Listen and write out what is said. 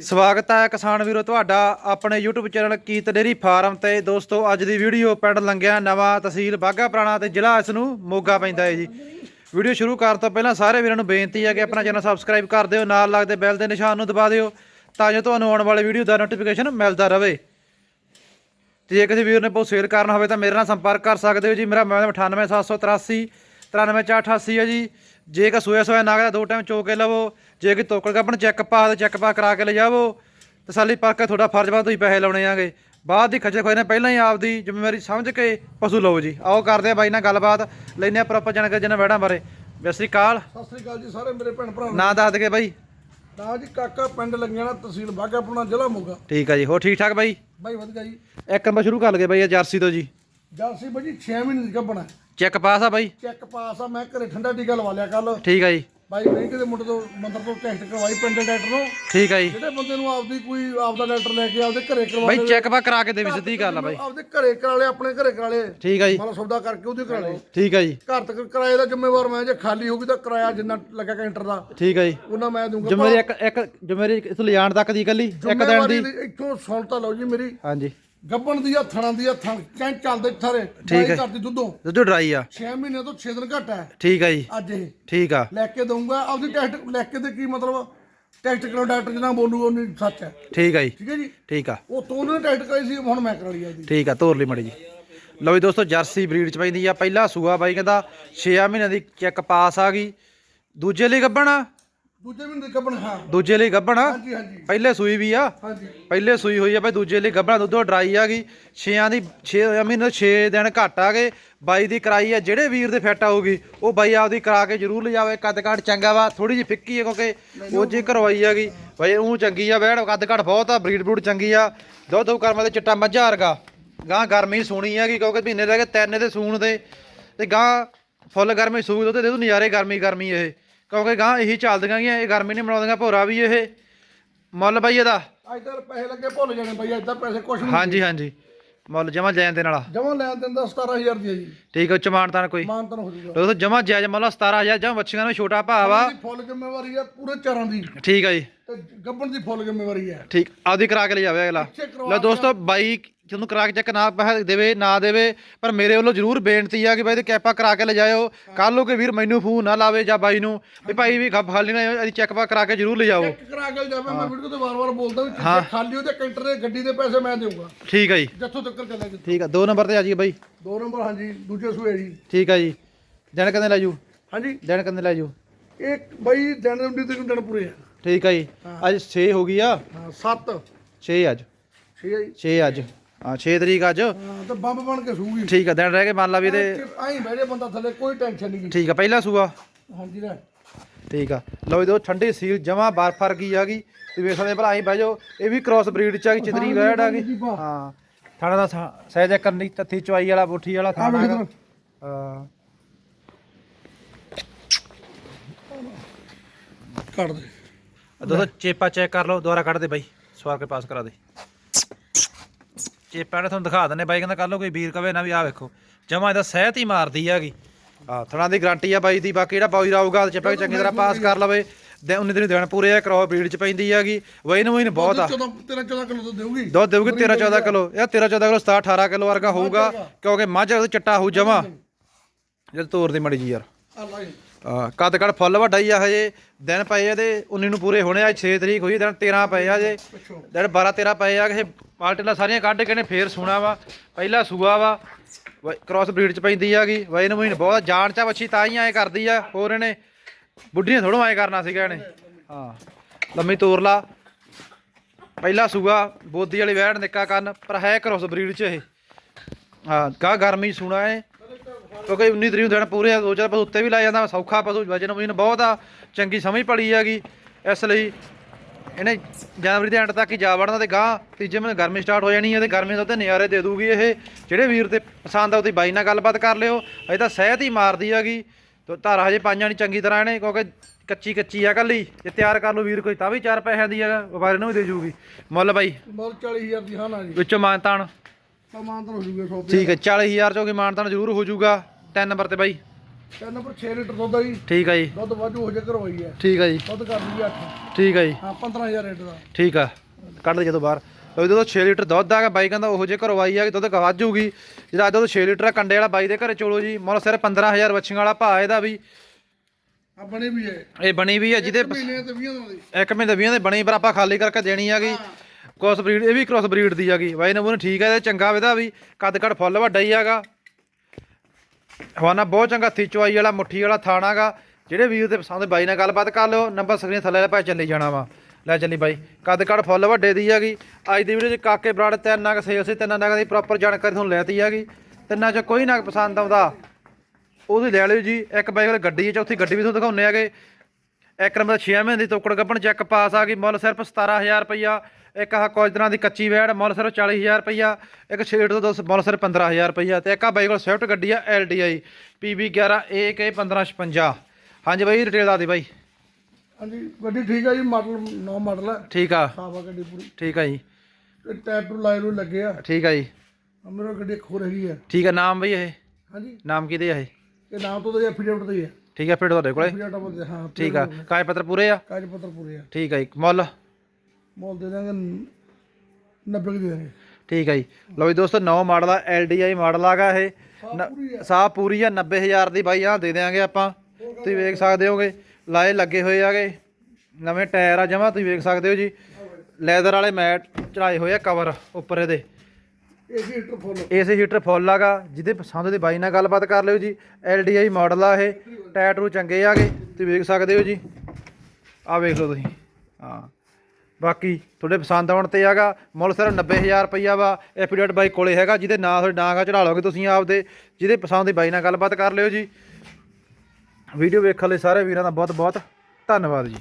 ਸਵਾਗਤ ਹੈ ਕਿਸਾਨ ਵੀਰੋ ਤੁਹਾਡਾ ਆਪਣੇ YouTube ਚੈਨਲ ਕੀਤ ਡੇਰੀ ਫਾਰਮ ਤੇ। ਦੋਸਤੋ, ਅੱਜ ਦੀ ਵੀਡੀਓ ਪਿੰਡ ਲੰਗਿਆ ਨਵਾਂ ਤਹਿਸੀਲ ਬਾਗਾ ਪੁਰਾਣਾ ਤੇ ਜ਼ਿਲ੍ਹਾ ਇਸ ਨੂੰ ਮੋਗਾ ਪੈਂਦਾ ਹੈ ਜੀ। ਵੀਡੀਓ ਸ਼ੁਰੂ ਕਰਨ ਤੋਂ ਪਹਿਲਾਂ ਸਾਰੇ ਵੀਰਾਂ ਨੂੰ ਬੇਨਤੀ ਹੈ ਕਿ ਆਪਣਾ ਚੈਨਲ ਸਬਸਕ੍ਰਾਈਬ ਕਰ ਦਿਓ, ਨਾਲ ਲੱਗਦੇ ਬੈਲ ਦੇ ਨਿਸ਼ਾਨ ਨੂੰ ਦਬਾ ਦਿਓ ਤਾਂ ਜੋ ਤੁਹਾਨੂੰ ਆਉਣ ਵਾਲੇ ਵੀਡੀਓ ਦਾ ਨੋਟੀਫਿਕੇਸ਼ਨ ਮਿਲਦਾ ਰਹੇ। ਤੇ ਜੇ ਕਿਸੇ ਵੀਰ ਨੇ ਬਹੁਤ ਸੇਲ ਕਰਨਾ ਹੋਵੇ ਤਾਂ ਮੇਰੇ ਨਾਲ ਸੰਪਰਕ ਕਰ ਸਕਦੇ ਹੋ ਜੀ। ਮੇਰਾ ਮੋਬਾਈਲ 98783 93488 ਹੈ ਜੀ। ਜੇ ਕਿ ਸੋਇਆ ਸੋਇਆ ਨਾਗ ਦਾ ਦੋ ਟਾਈਮ ਚੋ ਕੇ ਲਵੋ ਜੇ ਕਿ ਤੋਕੜ ਕੱਪਣ ਚੈੱਕ ਪਾ ਤੇ ਚੈੱਕ ਪਾ ਕਰਾ ਕੇ ਲੈ ਜਾਵੋ ਤਸੱਲੀ ਪਾ ਕੇ ਤੁਹਾਡਾ ਫਰਜ਼ ਬਾ ਤੁਸੀਂ ਪੈਸੇ ਲਾਉਣੇ ਆਗੇ। ਬਾਅਦ ਦੀ ਖੱਜੇ ਖੋਏ ਨੇ ਪਹਿਲਾਂ ਹੀ ਆਪਦੀ ਜ਼ਿੰਮੇਵਾਰੀ ਸਮਝ ਕੇ ਪਸ਼ੂ ਲਓ ਜੀ। ਆਓ ਕਰਦੇ ਆ ਬਾਈ ਨਾਲ ਗੱਲਬਾਤ ਲੈਨੇ ਆ ਪ੍ਰੋਪਰ ਜਾਣਕਾਰੀ ਜਨਾ ਵੈੜਾਂ ਬਾਰੇ। ਸਤਿ ਸ੍ਰੀ ਅਕਾਲ। ਸਤਿ ਸ੍ਰੀ ਅਕਾਲ ਜੀ ਸਾਰੇ ਮੇਰੇ ਭੈਣ ਭਰਾ ਨਾਂ। ਦੱਸ ਦਗੇ ਬਾਈ। ਨਾ ਜੀ ਕਾਕਾ ਪਿੰਡ ਲੰਗਿਆਣਾ ਤਹਿਸੀਲ ਬਾਗਾਪੁਣਾ ਜ਼ਿਲ੍ਹਾ ਮੋਗਾ। ਠੀਕ ਆ ਜੀ ਹੋਰ ਠੀਕ ਠਾਕ ਬਾਈ? ਬਾਈ ਵਧੀਆ ਜੀ। ਇੱਕ ਨੰਬਰ ਸ਼ੁਰੂ ਕਰ ਲਗੇ ਬਾਈ ਜਰਸੀ ਤੋਂ ਜੀ। ਜਰਸੀ ਬਾਈ 6 ਮਹੀਨੇ ਦੀ ਗੱਭਣਾ ਚੈੱਕ ਪਾਸ ਆ ਬਾਈ? ਚੈੱਕ ਪਾਸ ਆ ਮੈਂ ਘਰੇ ਠੰਡਾ ਟੀਕਾ ਲਵਾ ਲਿਆ ਕੱਲ ਠੀਕ ਆ ਜੀ। ਬਾਈ ਨਹੀਂ ਕਿਤੇ ਮੁੰਡੇ ਤੋਂ ਮੰਦਰ ਤੋਂ ਟੈਸਟ ਕਰਵਾਈ ਪਿੰਡ ਦੇ ਡਾਕਟਰ ਨੂੰ। ਠੀਕ ਆ ਜੀ। ਜਿਹੜੇ ਬੰਦੇ ਨੂੰ ਆਪਦੀ ਕੋਈ ਆਪਦਾ ਡਾਕਟਰ ਲੈ ਕੇ ਆਪਦੇ ਘਰੇ ਕਰਵਾ ਬਾਈ ਚੈੱਕ ਪਾ ਕਰਾ ਕੇ ਦੇਵੀ ਸਿੱਧੀ ਗੱਲ ਆ ਬਾਈ। ਆਪਦੇ ਘਰੇ ਕਰਾ ਲਿਆ ਆਪਣੇ ਘਰੇ ਕਰਾ ਲਿਆ ਠੀਕ ਆ ਜੀ। ਮਤਲਬ ਸੌਦਾ ਕਰਕੇ ਉਹਦੇ ਕਰਾ ਲਿਆ ਠੀਕ ਆ ਜੀ। ਘਰ ਤੱਕ ਕਿਰਾਏ ਦਾ ਜ਼ਿੰਮੇਵਾਰ ਮੈਂ ਜੇ ਖਾਲੀ ਹੋਊਗੀ ਤਾਂ ਕਿਰਾਇਆ ਜਿੰਨਾ ਲੱਗਾ ਕੈਂਟਰ ਦਾ ਠੀਕ ਆ ਜੀ। ਉਹਨਾਂ ਮੈਂ ਦੂੰਗਾ ਜਿਵੇਂ ਇੱਕ ਇੱਕ ਜਿਵੇਂ ਇੱਥੋਂ ਲਿਜਾਣ ਤੱਕ ਦੀ ਕੱਲੀ ਇੱਕ ਦਿਨ ਦੀ। ਦੀ ਇੱਥੋਂ ਸੁਣ ਤਾਂ ਲਓ ਜੀ ਮੇਰੀ। ਹਾਂਜੀ। ਗੱਬਣ ਦੀ ਆ ਥਣਾ ਦੀ ਆ ਥਣ ਕੈਂ ਚੱਲਦੇ ਥਾਰੇ ਠੀਕ ਹੈ। ਕਰਦੀ ਦੁੱਧੋਂ। ਦੁੱਧ ਡਰਾਈ ਆ। 6 ਮਹੀਨੇ ਤੋਂ 6 ਦਿਨ ਘੱਟ ਹੈ ਠੀਕ ਆ ਜੀ। ਅੱਜ ਇਹ। ਠੀਕ ਆ। ਲੈ ਕੇ ਦਊਂਗਾ ਆਪਦੀ ਟੈਸਟ ਲੈ ਕੇ ਦੇ ਕੀ ਮਤਲਬ ਟੈਸਟ ਕਰੋ ਡਾਕਟਰ ਜਿੰਨਾ ਬੋਲੂ ਉਹਨੀ ਸੱਚ ਹੈ ਠੀਕ ਆ ਜੀ। ਠੀਕ ਹੈ ਜੀ? ਠੀਕ ਆ। ਉਹ ਤੋਂ ਉਹਨੇ ਟੈਸਟ ਕਰਾਈ ਸੀ ਹੁਣ ਮੈਂ ਕਰਾ ਲਈ ਆ ਜੀ। ਠੀਕ ਆ ਤੋਰ ਲਈ ਮੜੀ ਜੀ। ਲਓ ਜੀ ਦੋਸਤੋ ਜਰਸੀ ਬਰੀਡ ਚ ਪੈਂਦੀ ਆ ਪਹਿਲਾ ਸੂਆ ਬਾਈ ਕਹਿੰਦਾ 6 ਮਹੀਨਿਆਂ ਦੀ ਚੈੱਕ ਪਾਸ ਆ ਗਈ। ਦੂਜੇ ਲਈ ਗੱਬਣ ਦੂਜੇ ਦੇ ਗੱਬਣ ਹਾਂ। ਦੂਜੇ ਲਈ ਗੱਬਣ ਹਾਂਜੀ ਹਾਂਜੀ। ਪਹਿਲੇ ਸੂਈ ਵੀ ਆ? ਹਾਂਜੀ। ਪਹਿਲੇ ਸੂਈ ਹੋਈ ਆ ਬਾਈ ਦੂਜੇ ਲਈ ਗੱਬਣਾ ਦੁੱਧੋ ਡਰਾਈ ਆ ਗਈ। 6ਾਂ ਦੀ 6 ਮਹੀਨੇ 6 ਦਿਨ ਘੱਟ ਆ ਗਏ। ਬਾਈ ਦੀ ਕਰਾਈ ਆ ਜਿਹੜੇ ਵੀਰ ਦੇ ਫਿੱਟ ਆਊਗੀ ਉਹ ਬਾਈ ਆਪਦੀ ਕਰਾ ਕੇ ਜ਼ਰੂਰ ਲਿਜਾਵੇ। ਕੱਦ ਕਾਠ ਚੰਗਾ ਵਾ ਥੋੜੀ ਜਿਹੀ ਫਿੱਕੀ ਆ ਕਿਉਂਕਿ ਉਹ ਜੀ ਕਰਵਾਈ ਆਗੀ ਬਾਈ ਉਹ ਚੰਗੀ ਆ ਵੈੜ ਕੱਦ ਕਾਠ ਬਹੁਤ ਆ ਬਰੀਡ ਬਰੂਡ ਚੰਗੀ ਆ। ਦੁੱਧ ਦੁੱਧ ਕਰਮਾ ਤੇ ਚਿੱਟਾ ਮੱਝਾ ਵਰਗਾ। ਗਾਂ ਗਰਮੀ ਸੋਣੀ ਆਗੀ ਕਿਉਂਕਿ ਮਹੀਨੇ ਰਹਿ ਗਏ ਤਿੰਨ ਦੇ ਸੂਣ ਦੇ। ਤੇ ਗਾਂ ਫੁੱਲ ਗਰਮੀ ਸੂਦ ਉਹਦੇ ਦੇ ਦੂ ਨਜ਼ਾਰੇ ਗਰਮੀ ਗਰਮੀ ਇਹ। ਕਿਉਂਕਿ ਗਾਂ ਇਹੀ ਚੱਲਦੀਆਂ ਗੀਆਂ ਇਹ ਗਰਮੀ ਨਹੀਂ ਬਣਾਉਂਦੀਆਂ ਭੋਰਾ ਵੀ ਇਹ ਮੁੱਲ ਬਾਈ ਇਹਦਾ। ਤਾਂ ਪੈਸੇ ਲੱਗੇ ਭੁੱਲ ਜਾਣੇ ਬਈ ਤਾਂ ਪੈਸੇ ਕੁਛ ਨਹੀਂ। ਹਾਂਜੀ ਹਾਂਜੀ। ਮੁੱਲ ਜਮਾ ਜਾਇਜ਼ ਦੇ ਨਾਲ ਜਮਾ ਲੈਣ ਦੇਣ ਦਾ 17000 ਦੀ ਹੈ ਜੀ। ਠੀਕ ਹੈ ਉੱਚ ਮਾਨਤਾਨ ਕੋਈ। ਮਾਨਤਨ ਹੋ ਜੂਗਾ ਦੋਸਤੋ ਜਮਾ ਜਾਇਜ਼ ਮੁੱਲ 17000 ਜਮਾ ਬੱਚੀਆਂ ਨੂੰ ਛੋਟਾ ਭਾਅ ਵਾ। ਇਹਦੀ ਫੁੱਲ ਜ਼ਿੰਮੇਵਾਰੀ ਹੈ ਪੂਰੇ ਚਾਰਾਂ ਦੀ। ਠੀਕ ਹੈ ਜੀ। ਤੇ ਗੱਬਣ ਦੀ ਫੁੱਲ ਜ਼ਿੰਮੇਵਾਰੀ ਹੈ ਠੀਕ ਆਪਦੀ ਕਰਾ ਕੇ ਲੈ ਜਾਵੇ ਅਗਲਾ। ਪਿੱਛੇ ਕਰਵਾ ਦੋਸਤੋ ਬਾਈ ਤੁਹਾਨੂੰ ਕਰਾ ਕੇ ਚੈੱਕ ਨਾ ਪੈਸੇ ਦੇਵੇ ਨਾ ਦੇਵੇ ਪਰ ਮੇਰੇ ਵੱਲੋਂ ਜ਼ਰੂਰ ਬੇਨਤੀ ਆ ਕਿ ਬਾਈ ਤੇ ਕੈਪਾ ਕਰਾ ਕੇ ਲੈ ਜਾਇਓ ਕੱਲ ਨੂੰ ਕਿ ਵੀਰ ਮੈਨੂੰ ਫੋਨ ਨਾ ਲਾਵੇ ਜਾਂ ਬਾਈ ਨੂੰ ਵੀ ਭਾਈ ਵੀ ਗੱਪ ਖਾਲੀ ਨਾ ਅਸੀਂ ਚੈੱਕ ਪਾ ਕਰਾ ਕੇ ਜ਼ਰੂਰ ਲੈ ਜਾਓ ਚੈੱਕ ਕਰਾ ਕੇ ਜਾਵੇ ਮੈਂ ਵੀਡੀਓ ਤੇ ਵਾਰ-ਵਾਰ ਬੋਲਦਾ ਵੀ ਜਿੱਥੇ ਖਾਲੀ ਉਹਦੇ ਕੈਂਟਰ ਦੇ ਗੱਡੀ ਦੇ ਪੈਸੇ ਮੈਂ ਦੇਊਗਾ। ਠੀਕ ਹੈ ਜੀ। ਜਿੱਥੋਂ ਤੱਕ ਚੱਲੇ ਜੀ। ਠੀਕ ਆ ਦੋ ਨੰਬਰ ਤੇ ਆ ਜੀ ਬਾਈ। ਦੋ ਨੰਬਰ ਹਾਂਜੀ ਦੂਜੇ ਸੂਏ ਜੀ। ਠੀਕ ਆ ਜੀ। ਦਿਨ ਕੰਦੇ ਲੈ ਜੂ? ਹਾਂਜੀ। ਦਿਨ ਕੰਦੇ ਲੈ ਜੂ? ਇਹ ਬਈ ਦਿਨ ਦੇ ਤੇ ਦਿਨ ਪੂਰੇ ਆ। ਠੀਕ ਆ ਜੀ। ਅੱਜ 6 ਹੋ ਗਈ ਆ? ਹਾਂ 7 6 ਅੱਜ। 6 ਜੀ। 6 ਅੱਜ। ਹਾਂ 6 ਤਰੀਕ ਅੱਜ। ਹਾਂ ਤੇ ਬੰਬ ਬਣ ਕੇ ਸੂਗੀ। ਠੀਕ ਆ ਦਿਨ ਰਹਿ ਗਏ ਮੰਨ ਲਾ ਵੀ ਇਹਦੇ ਆਈ ਬਹਿ ਬੰਦਾ ਥੱਲੇ ਕੋਈ ਟੈਨਸ਼ਨ ਨਹੀਂ ਠੀਕ ਆ ਪਹਿਲਾ ਸੂਆ। ਹਾਂਜੀ ਲੈ ਠੀਕ ਆ। ਲਓ ਇਹਦੇ ਠੰਡੀ ਸੀਲ ਜਮਾ ਬਰਫ ਵਰਗੀ ਆ ਗਈ। ਤੇ ਵੇਖ ਸਕਦੇ ਭਲਾ ਅਸੀਂ ਬਹਿ ਜਾਓ। ਇਹ ਵੀ ਕ੍ਰਾਸ ਬਰੀਡ ਚ ਆ ਗਈ ਚਿਤਰੀ ਵੈੜ ਆ ਗਈ। ਹਾਂ। ਥਾਣਾ ਦਾ ਸਹਿਜ ਕਰਨੀ ਤੱਥੀ ਚਵਾਈ ਵਾਲਾ ਬੋਠੀ ਵਾਲਾ ਥਾਣਾ ਹੈਗਾ। ਹਾਂ। ਕੱਢ ਦੇ। ਦੋਸਤੋ ਚੇਪਾ ਚੈੱਕ ਕਰ ਲਓ ਦੁਬਾਰਾ ਕੱਢ ਦੇ ਬਾਈ। ਸਵਾਰ ਕੇ ਪਾਸ ਕਰਾ ਦੇ। ਚੇਪਾ ਨੇ ਤੁਹਾਨੂੰ ਦਿਖਾ ਦਿੰਨੇ ਬਾਈ ਕਹਿੰਦਾ ਕੱਲ ਨੂੰ ਕੋਈ ਵੀਰ ਕਵੇ ਨਾ ਵੀ ਆ ਵੇਖੋ। ਜਮਾ ਇਹਦਾ ਸਹਿਤ ਹੀ ਮਾਰਦੀ ਹੈਗੀ। ਆ ਥਣਾ ਦੀ ਗਾਰੰਟੀ ਆ ਬਾਈ ਦੀ ਬਾਕੀ ਜਿਹੜਾ ਬਾਈ ਰਾਊਗਾ ਚੇਪਾ ਚੰਗੀ ਤਰ੍ਹਾਂ ਪਾਸ ਕਰ ਲਵੇ ਦੇ 19 ਦਿਨ ਦਿਨ ਪੂਰੇ ਆ ਕਰੋ ਬਰੀਡ ਚ ਪੈਂਦੀ ਹੈਗੀ। ਵਈ ਨੂੰ ਵਈ ਨੂੰ ਬਹੁਤ ਆ। 14 13 14 ਕਿਲੋ ਦੁੱਧ ਦੇਊਗੀ। ਦੁੱਧ ਦੇਊਗੀ 13 14 ਕਿਲੋ। ਇਹ 13 14 ਕਿਲੋ 17 18 ਕਿਲੋ ਵਰਗਾ ਹੋਊਗਾ ਕਿਉਂਕਿ ਮੱਝ ਚੱਟਾ ਹੋਊ ਜਮਾ। ਜਦ ਤੋਰ ਦੀ ਮੜੀ ਜੀ ਯਾਰ। ਆ ਲੈ ਆ ਕੱਦ ਕੱਦ ਫੁੱਲ ਵੱਡਾ ਹੀ ਆ ਹਜੇ, ਦਿਨ ਪਏ ਆ ਤੇ 19 ਨੂੰ ਪੂਰੇ ਹੋਣੇ ਆ 6 ਤਰੀਕ ਹੋਈ, ਦਿਨ 13 ਪਏ ਆ ਜੇ ਦਿਨ 12 13 ਪਏ ਆ ਕਿਸੇ ਪਾਲਟੀਆਂ ਸਾਰੀਆਂ ਕੱਢ ਕੇ ਨੇ, ਫੇਰ ਸੂਣਾ ਵਾ, ਪਹਿਲਾ ਸੂਆ ਵਾ ਕ੍ਰਾਸ ਬਰੀਡ ਚ ਪੈਂਦੀ ਆਗੀ ਵਈ ਨੂੰ ਮਹੀਨ ਬਹੁਤ ਜਾਣ ਚਾ ਬੱਚੀ ਤਾਂ ਹੀ ਐ ਕਰਦੀ ਆ, ਹੋਰ ਇਹਨੇ ਬੁੱਢੀਆਂ ਨੇ ਥੋੜੋ ਐ ਕਰਨਾ ਸੀਗਾ ਇਹਨੇ। ਹਾਂ, ਲੰਮੀ ਤੋਰ ਲਾ। ਪਹਿਲਾ ਸੂਆ, ਬੋਦੀ ਵਾਲੀ ਵੈੜ ਨਿੱਕਾ ਕੰਨ, ਪਰ ਹੈ ਕ੍ਰਾਸ ਬਰੀਡ ਚ ਇਹ। ਹਾਂ, ਗਾ ਗਰਮੀ ਸੁਣਾ ਏ ਕਿਉਂਕਿ 19 ਤਰੀਕ ਨੂੰ ਦਿਨ ਪੂਰੇ ਆ ਦੋ ਚਾਰ ਪਸ਼ੂ ਉੱਤੇ ਵੀ ਲਾ ਜਾਂਦਾ ਸੌਖਾ ਪਸ਼ੂ ਵਜਨ ਵਜਨ ਬਹੁਤ ਆ ਚੰਗੀ ਸਮਝ ਪੜੀ ਹੈਗੀ। ਇਸ ਲਈ ਇਹਨੇ ਜਨਵਰੀ ਦੇ ਐਂਡ ਤੱਕ ਹੀ ਜਾ ਵੜਨਾ ਤੇ ਗਾਂ ਤੀਜੇ ਮਹੀਨੇ ਗਰਮੀ ਸਟਾਰਟ ਹੋ ਜਾਣੀ ਹੈ ਤੇ ਗਰਮੀ ਦੇ ਉੱਤੇ ਨਜ਼ਾਰੇ ਦੇ ਦੂਗੀ ਇਹ। ਜਿਹੜੇ ਵੀਰ ਤੇ ਪਸੰਦ ਆ ਉਹਦੀ ਬਾਈ ਨਾਲ ਗੱਲਬਾਤ ਕਰ ਲਿਓ। ਅਜੇ ਤਾਂ ਸਹਿਤ ਹੀ ਮਾਰਦੀ ਹੈਗੀ। ਤੋ ਧਾਰਾ ਹਜੇ ਪਾਈਆਂ ਨਹੀਂ ਚੰਗੀ ਤਰ੍ਹਾਂ ਇਹਨੇ ਕਿਉਂਕਿ ਕੱਚੀ ਕੱਚੀ ਆ ਕੱਲੀ ਜੇ ਤਿਆਰ ਕਰ ਲਓ ਵੀਰ ਕੋਈ ਤਾਂ ਵੀ ਚਾਰ ਪੈਸਿਆਂ ਦੀ ਹੈਗਾ ਵਪਾਰੀ ਨੂੰ ਵੀ ਦੇ ਜੂਗੀ। ਮੁੱਲ ਬਾਈ? ਮੁੱਲ 40000 ਦੀ ਹਾਂ ਨਾ ਜੀ। ਵਿੱਚੋਂ ਮਾਨਤਾਨ? ਮਾਨਤਾਨ ਹੋ ਜੂਗਾ ਠੀਕ ਹੈ 40000 ਚੋਂ ਕੀ ਮਾਨਤਾਨ ਜ਼ਰੂਰ ਹੋ ਜੂਗਾ। 3 ਨੰਬਰ ਤੇ ਬਾਈ। ਤਿੰਨ ਨੰਬਰ 6 ਲੀਟਰ ਦੁੱਧ ਆ ਜੀ। ਠੀਕ ਆ ਜੀ। ਦੁੱਧ ਵਾਧੂ ਹੋ ਜਾ ਕਰਵਾਈ ਹੈ ਠੀਕ ਆ ਜੀ। ਦੁੱਧ ਕਰ ਲਈ 8 ਠੀਕ ਆ ਜੀ। ਹਾਂ 15000 ਲੀਟਰ ਦਾ। ਠੀਕ ਆ। ਕੱਢ ਦੇ ਜਦੋਂ ਬਾਹਰ ਲੋ ਜਦੋਂ 6 ਲੀਟਰ ਦੁੱਧ ਆਗਾ ਬਾਈ ਕਹਿੰਦਾ ਉਹੋ ਜੇ ਕਰਵਾਈ ਆ ਕਿ ਦੁੱਧ ਵਾਜੂਗੀ ਜਿਹੜਾ ਅੱਜ ਉਹ 6 ਲੀਟਰ ਆ ਕੰਡੇ ਵਾਲਾ ਬਾਈ ਦੇ ਘਰੇ ਚੋਲੋ ਜੀ। ਮਨ ਸਿਰ 15000 ਬੱਚੀਆਂ ਵਾਲਾ ਭਾ ਇਹਦਾ ਵੀ। ਆ ਬਣੇ ਵੀ ਹੈ। ਇਹ ਬਣੀ ਵੀ ਹੈ ਜਿਹਦੇ ਇੱਕ ਮਹੀਨੇ 20 ਦੇ ਬਣੀ ਪਰ ਆਪਾਂ ਖਾਲੀ ਕਰਕੇ ਦੇਣੀ ਆਗੀ ਕ੍ਰੋਸ ਬਰੀਡ ਇਹ ਵੀ ਕ੍ਰੋਸ ਬਰੀਡ ਦੀ ਆਗੀ ਬਾਈ ਨੇ ਠੀਕ ਆ ਇਹ ਚੰਗਾ ਇਹਦਾ ਵੀ। ਕੱਦ ਕੱਦ ਫੁੱਲ ਵੱਡਾ ਹੀ ਆਗਾ ਹਵਾਨਾ, ਬਹੁਤ ਚੰਗਾ ਥੀ ਵਾਲਾ, ਮੁੱਠੀ ਵਾਲਾ ਥਾਣਾਗਾ ਜਿਹੜੇ ਵੀਰ ਦੇ ਪਸੰਦ ਬਾਈ ਨਾਲ ਗੱਲਬਾਤ ਕਰ ਲਿਓ, ਨੰਬਰ ਸਕਰੀਨ ਥੱਲੇ ਲੈ ਭਾਈ ਚੱਲੀ ਜਾਣਾ ਵਾ। ਲੈ ਚੱਲੀ ਬਾਈ, ਕੱਦ ਕੱਦ ਫੁੱਲ ਵੱਡੇ ਦੀ ਹੈਗੀ। ਅੱਜ ਦੀ ਵੀਡੀਓ 'ਚ ਕਾਕੇ ਬਰਾੜ ਤਿੰਨ ਨਗ, ਸੇਲ ਸੀ ਤਿੰਨਾਂ ਨਗਾਂ ਦੀ ਪ੍ਰੋਪਰ ਜਾਣਕਾਰੀ ਤੁਹਾਨੂੰ ਲੈਤੀ ਹੈਗੀ। ਤਿੰਨਾਂ 'ਚ ਕੋਈ ਨਗ ਪਸੰਦ ਆਉਂਦਾ, ਉਹਦੀ ਲੈ ਲਿਓ ਜੀ, ਇੱਕ ਬਾਈ ਕੋਲ ਗੱਡੀ ਹੈ, ਚੌਥੀ ਗੱਡੀ ਵੀ ਤੁਹਾਨੂੰ ਦਿਖਾਉਂਦੇ ਹੈਗੇ। ਇੱਕ ਨੰਬਰ 6 ਮਹੀਨੇ ਦੀ ਤੋਕੜ ਗੱਪਣ ਚੈੱਕ ਪਾਸ ਆ ਗਈ ਮੁੱਲ ਸਿਰਫ 17000 ਰੁਪਈਆ। ਇੱਕ ਆਹ ਕੁਝ ਦਿਨਾਂ ਦੀ ਕੱਚੀ ਵੈੜ ਮੁੱਲ ਸਿਰਫ 40000 ਰੁਪਈਆ। ਇੱਕ ਛੇੜ ਤੋਂ ਦੋ ਮੁੱਲ ਸਿਰਫ 15000 ਰੁਪਈਆ ਤੇ ਇੱਕ ਆ ਬਾਈ ਕੋਲ ਸਵਿਫਟ ਗੱਡੀ ਆ LDI PB 11 AK 1556 ਹਾਂਜੀ ਬਾਈ ਰਿਟੇਲ ਦਾ ਦੇ ਬਾਈ। ਹਾਂਜੀ ਗੱਡੀ ਠੀਕ ਆ ਜੀ ਮਾਡਲ ਨੌ ਮਾਡਲ ਹੈ ਠੀਕ ਆ। ਸਾਫ਼ ਆ ਗੱਡੀ ਪੂਰੀ। ਠੀਕ ਆ ਜੀ। ਤੇ ਟਾਇਰ ਟੂ ਲਾਈਨ ਨੂੰ ਲੱਗੇ ਆ। ਠੀਕ ਆ ਜੀ। ਆ ਮੇਰੇ ਕੋਲ ਗੱਡੀ ਹੋਰ ਹੈਗੀ ਆ। ਠੀਕ ਆ ਨਾਮ ਬਈ ਇਹ? ਹਾਂਜੀ। ਨਾਮ ਕਿਹਦੇ ਆ ਇਹ? ਇਹ ਨਾਮ ਤੋਂ ਤਾਂ ਐਫੀਡੇਵਿਟ ਤੇ ਹੀ ਹੈ ਠੀਕ ਆ ਫਿਰ ਤੁਹਾਡੇ ਕੋਲੇ? ਦੇ ਹਾਂ ਠੀਕ ਆ ਕਾਗਜ਼ ਪੱਤਰ ਪੂਰੇ ਆ? ਕਾਗਜ਼ ਪੱਤਰ ਪੂਰੇ ਆ। ਠੀਕ ਆ ਜੀ ਮੁੱਲ? ਮੋਲ ਦੇ ਦਾਂਗੇ 90 ਦੇ ਦਾਂਗੇ ਠੀਕ ਆ ਜੀ। ਲਓ ਜੀ ਦੋਸਤੋ 9 ਮਾਡਲ ਆ LDI ਮਾਡਲ ਆਗਾ ਇਹ। ਨ- ਸਾਹ ਪੂਰੀ ਆ 90000 ਦੀ ਬਾਈ ਆ ਦੇ ਦਿਆਂਗੇ ਆਪਾਂ। ਤੁਸੀਂ ਵੇਖ ਸਕਦੇ ਹੋਗੇ ਲਾਏ ਲੱਗੇ ਹੋਏ ਆਗੇ। ਨਵੇਂ ਟਾਇਰ ਆ ਜਮਾ ਤੁਸੀਂ ਵੇਖ ਸਕਦੇ ਹੋ ਜੀ। ਲੈਦਰ ਵਾਲੇ ਮੈਟ ਚੜਾਏ ਹੋਏ ਆ ਕਵਰ ਉੱਪਰ ਇਹਦੇ। AC heater full AC heater full ਆਗਾ, ਜਿਹਦੇ ਪਸੰਦ ਦੇ ਬਾਈ ਨਾਲ ਗੱਲਬਾਤ ਕਰ ਲਿਓ ਜੀ। LDI ਮਾਡਲ ਆ ਇਹ ਟਾਇਰ ਟੂ ਚੰਗੇ ਆਗੇ, ਤੁਸੀਂ ਵੇਖ ਸਕਦੇ ਹੋ ਜੀ। ਆ ਵੇਖ ਲਓ ਤੁਸੀਂ। ਹਾਂ। ਬਾਕੀ ਤੁਹਾਡੇ ਪਸੰਦ ਆਉਣ ਤੇ ਆਗਾ, ਮੁੱਲ ਸਿਰਫ 90000 ਰੁਪਈਆ ਵਾ। ਇਹ ਬਾਈ ਕੋਲੇ ਹੈਗਾ, ਜਿਹਦੇ ਨਾਂ ਤੁਹਾਡੇ ਡਾਂਗਾ ਚੜਾ ਲਓਗੇ ਤੁਸੀਂ ਆਪਦੇ। ਜਿਹਦੇ ਪਸੰਦ ਦੀ ਬਾਈ ਨਾਲ ਗੱਲਬਾਤ ਕਰ ਲਿਓ ਜੀ। ਵੀਡੀਓ ਵੇਖਣ ਲਈ ਸਾਰੇ ਵੀਰਾਂ ਦਾ ਬਹੁਤ ਬਹੁਤ ਧੰਨਵਾਦ ਜੀ।